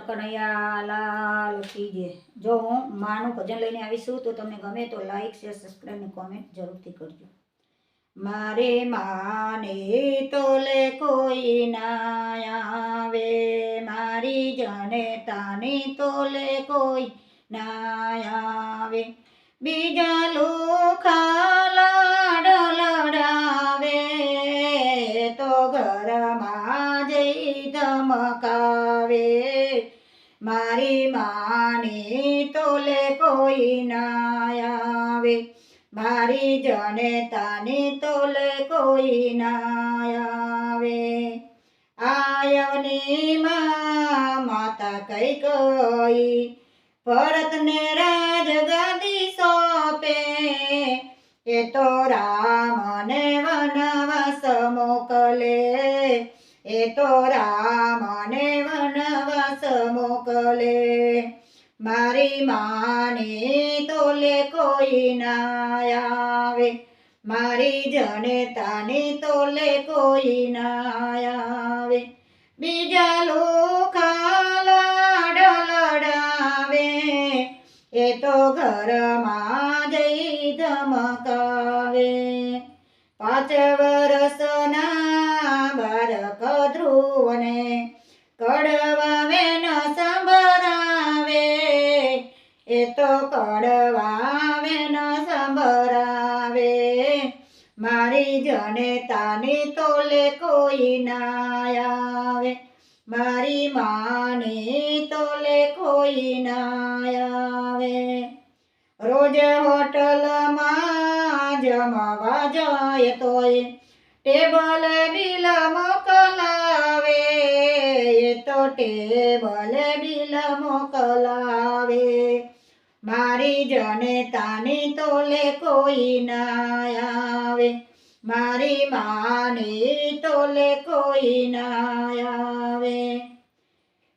કનૈયા લાલ કી જય જો હું માનું ભજન લઈને આવીશું, તો તમને ગમે તો લાઈક શેર સબસ્ક્રાઈબ અને કોમેન્ટ જરૂરથી કરજો. મારે માને તોલે કોઈ ના આવે, મારી જાને તાને તોલે કોઈ ના આવે. બીજા લોખા મારી માને તોલે કોઈ ના આવે. મારી જને તાને તોલે કોઈ ના આવે. આયવની માતા કઈ કઈ, ભરતને રાજગાદી સોંપે. એ તો રામને વનવાસ મોકલે. એ તો રામને વનવાસ મોકલે. મારી માને તોલે કોઈ ના આવે. મારી જનતાને તોલે કોઈ ના આવે. બીજા લાડ લડાવે. એ તો ઘરમાં જઈ ધમકાવે. પાંચ વર્ષના ધ્રુવને કડવાવે ન સંભરાવે, એ તો કડવાવે ન સંભરાવે. મારી જને તાને તોલે કોઈ ના આવે, મારી માને તોલે કોઈ ના આવે. રોજ હોટલમાં જમવા જાય તોય ટેબલ બિલ મોકલાવે, એ તો ટેબલ બિલ મોકલાવે. મારી જને તાને તોલે કોઈ ના આવે, મારી માને તોલે કોઈ ના આવે.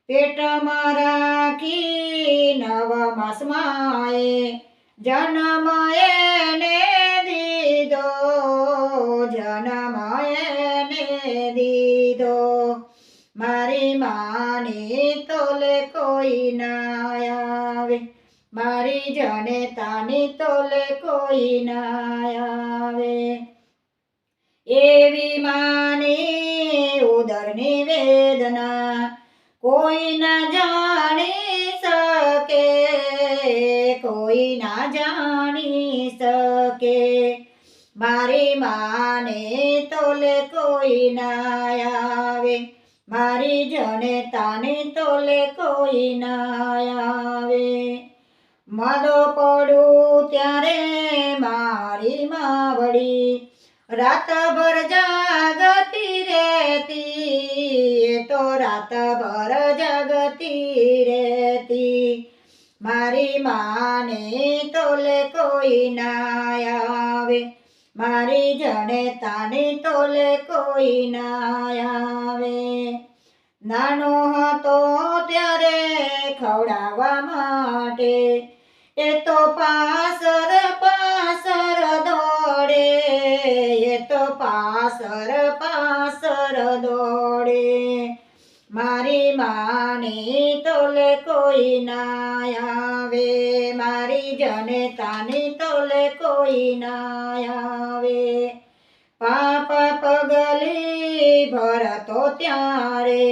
પેટમાં રાખી નવ માસમાં જન્મ એને આવે મારી જને તાને તોલે કોઈ ના આવે એવી માની ઉદરની વેદના કોઈ ના જાણી શકે? કોઈ ના જાણી શકે? મારી માને તોલે કોઈ ના આવે મારી જને તાને તોલે કોઈ ના આવે. માદો પડું ત્યારે મારી માવડી રાતભર જાગતી રહેતી તો રાતભર જાગતી રહેતી. મારી માને તોલે કોઈ ના આવે. મારી જણે તાડી તોલે કોઈ ના આવે. નાનો હતો ત્યારે ખવડાવવા માટે એ તો પાસર પાસર દોડે, એ તો પાસર પાસર દોડે. મારી માની તોલે કોઈ ના આવે, મારી જને તાની તોલે કોઈ ના આવે ભરતો ત્યારે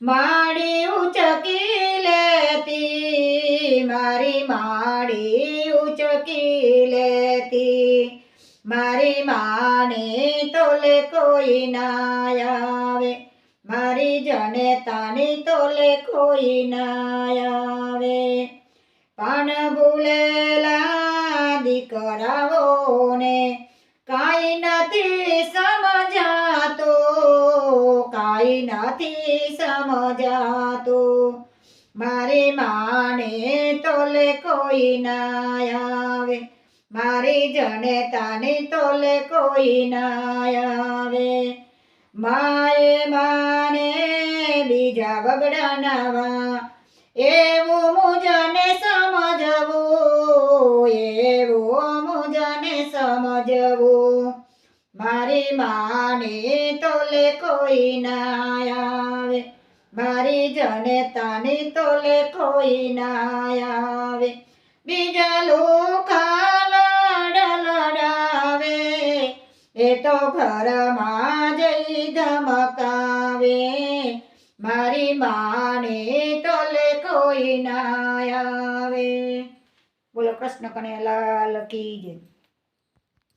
માડી ઉચકી લેતી, મારી માડી ઉચકી લેતી, મારી માને તોલે કોઈ ના આવે, મારી જને તાને તોલે કોઈ ના આવે. પણ ભૂલેલા દીકરાઓને કાંઈ નથી સમજાતો કાંઈ નથી સમજાતો. મારી માને તોલે કોઈ ના આવે. મારી જનેતાને તોલે કોઈ ના આવે. માએ માને બીજા બગડા નાવા. એવું મુજને સમજવું, એવું મુજને સમજવું. મારી માને તોલે કોઈ ના આવે. મારી જનતાની તોલે કોઈ ના આવે. બીજા લોકા લડ લડાવે. એ તો ઘરમાં જઈ ધમકાવે. મારી માને તોલે કોઈ ના આવે. બોલો કૃષ્ણ કનૈયા લાલ કી જય.